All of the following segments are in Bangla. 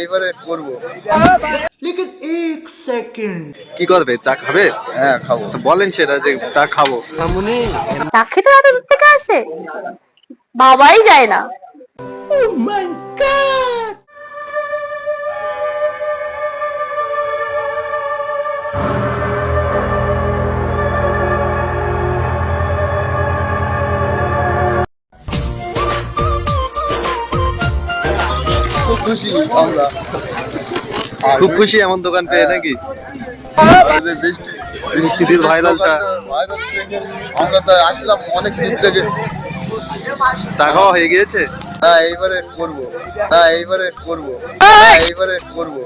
এইবারে করব। কি করবে? চা খাবে? হ্যাঁ খাব। তো বলেন সেটা যে চা খাব। চা খেতে এত দূর থেকে আসে? ভাবাই যায় না। খুব খুশি? আমরা। খুব খুশি এমন দোকান পেয়ে নাকি? করব। এইবারে করব। করব।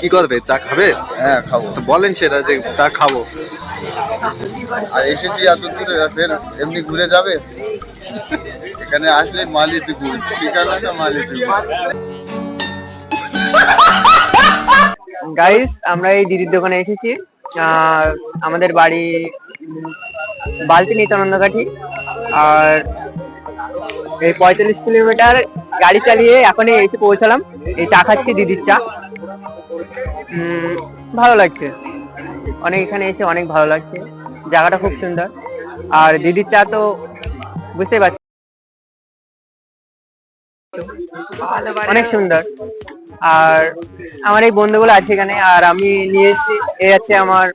কি করবে? চা খাবে? হ্যাঁ খাব। বলেন সেটা যে চা খাব। আর এসেছি এত দূরে ফের এমনি ঘুরে যাবে? এখানে আসলে মালি দুপুর ঠিকানা না মালি গাইস আমরা এই দিদির দোকানে এসেছি। আমাদের বাড়ি বালতি নিত্যানন্দকাঠি আর এই পঁয়তাল্লিশ কিলোমিটার গাড়ি চালিয়ে এখনই এসে পৌঁছালাম। এই চা খাচ্ছি, দিদির চা। ভালো লাগছে। অনেক এখানে এসে অনেক ভালো লাগছে। জায়গাটা খুব সুন্দর। আর দিদির চা তো বুঝতেই পারছি অনেক সুন্দর। আর আমার এই বন্ধুগুলো আছে এখানে আর আমি নিয়ে এসেছি এই আছে আমার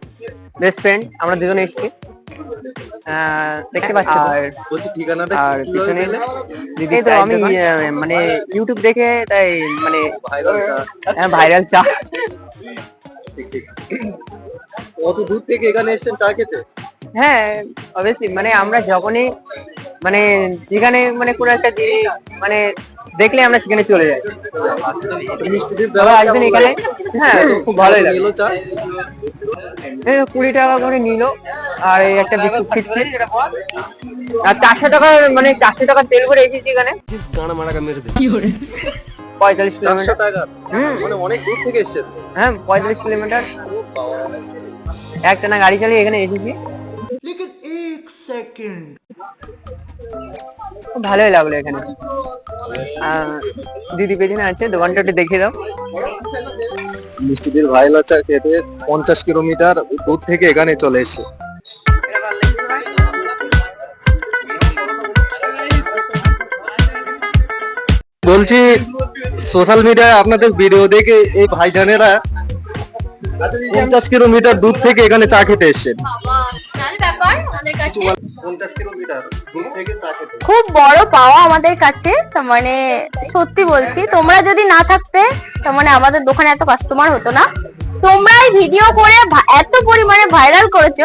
বেস্ট ফ্রেন্ড আমরা দুজনে এসেছি। আহ, দেখতে পাচ্ছি আর ঠিকানাটা আর পিছনে দিদি তো আমি মানে ইউটিউব দেখে তাই মানে হ্যাঁ ভাইরাল চা। কত দূর থেকে এখানে এসেছেন চা খেতে? হ্যাঁ অবশ্যই মানে আমরা যখনই মানে যেখানে মানে কোনো একটা জিনিস মানে দেখলে আমরা সেখানে চলে যাই। মিষ্টিদির তবে এখানে হ্যাঁ। খুব ভালোই লাগে। চা? কুড়ি টাকা করে নিল আর এই একটা বিস্কুট খিচ্ছে আর চারশো টাকার মানে চারশো টাকার তেল করে এসেছি এখানে। পঁয়তাল্লিশ কিলোমিটার। হুম। মানে অনেক দূর থেকে এসেছে। হ্যাঁ পঁয়তাল্লিশ কিলোমিটার। একটানা গাড়ি চালিয়ে এখানে এসেছি। ভালোই লাগল এখানে। দিদি পেছনে আছে দোকানটা একটু দেখে দাও। মিষ্টিদের ভাইলাচা খেতে পঞ্চাশ কিলোমিটার দূর থেকে এখানে চলে এসে বলছি সোশ্যাল মিডিয়ায় আপনাদের ভিডিও দেখে এই ভাইজানেরা পঞ্চাশ কিলোমিটার দূর থেকে এখানে চা খেতে এসছেন। ব্যাপার আমাদের কাছে। পঞ্চাশ কিলোমিটার দূর থেকে চা খেতে খুব বড় পাওয়া আমাদের কাছে মানে সত্যি বলছি তোমরা যদি না থাকতে তার মানে আমাদের দোকানে এত কাস্টমার হতো না। তোমরাই ভিডিও করে এত পরিমাণে ভাইরাল করেছ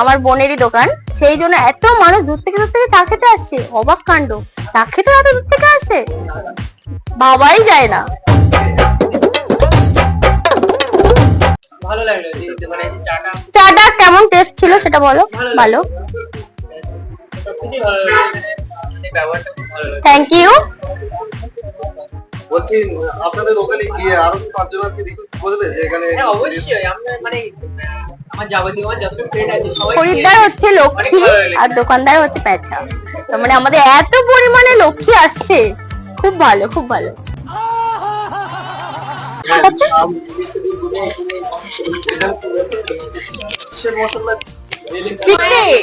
আমার বোনেরই দোকান। সেই জন্য এত মানুষ দূর থেকে দূর থেকে চা খেতে আসছে। অবাক কাণ্ড। চা খেতে এত দূর থেকে আসে? ভাবাই যায় না। মানে চাটা কেমন টেস্ট ছিল সেটা বলো? ভালো সবকিছুই ভালো বলছি আপনাদের ওখানে গিয়ে আরও কি পাঁচজন আজকে রিকোয়েস্ট করবে যে এখানে হ্যাঁ অবশ্যই আমরা মানে আহ, আমার যাবতীয় আমার যত ফ্রেন্ড আছে সবাই খরিদ্দার হচ্ছে লক্ষ্মী আর দোকানদার হচ্ছে পেঁচা। তার মানে আমাদের এত পরিমাণে লক্ষ্মী আসছে। খুব ভালো খুব ভালো।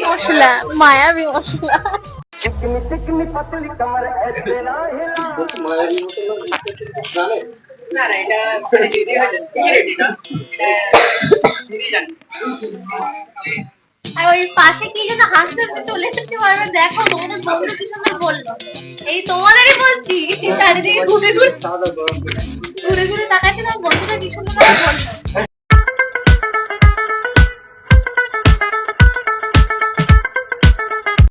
মশলা মায়াবী মশলা। বলছি মায়ের মতো জানে না না এটা দিদি রেডি না দিদি জানে আর ওই পাশে কি যেন হাসতে হাসতে চলে এসেছে বারবার দেখো তোমাদের বন্ধু কি সুন্দর বলল। এই তোমাদেরই বলছি চারিদিকে ঘুরে ঘুরে ঘুরে ঘুরে তাকাচ্ছে তোমার বন্ধুটা কি সুন্দর বলল।